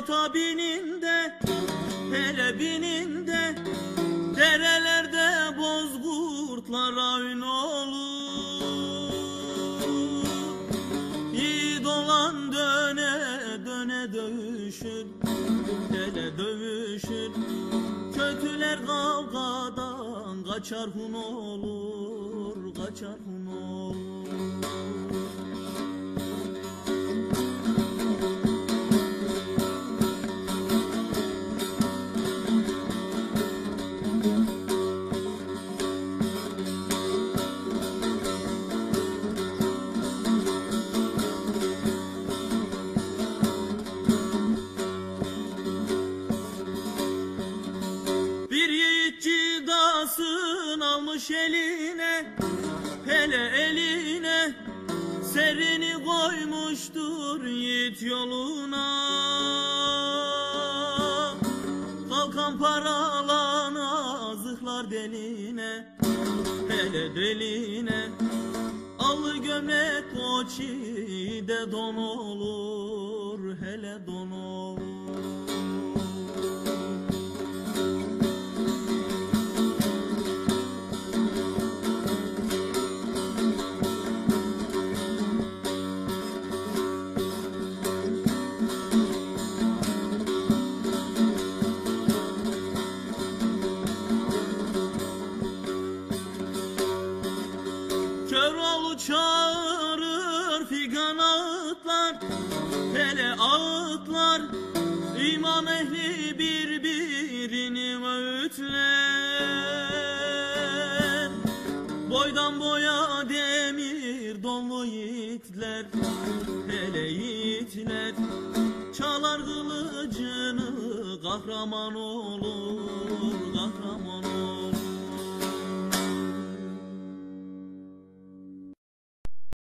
ata binin de hele binin de derelerde bozkurtlara ün olur. Yiğit olan döne döne dövüşür hele dövüşür. Kötüler kavgadan kaçar hun olur kaçar hun olur cidasın almış eline Hele eline. Serini koymuştur yiğit yoluna. Kalkan paralana zırhlar deline Hele deline Allı gömlek o de don olur Hele don olur çağırır figan ağıtlar Hele ağıtlar iman ehli birbirini öğütler. Boydan boya demir donlu yiğitler Hele yiğitler. Çalar kılıcını kahraman olur Kahraman olur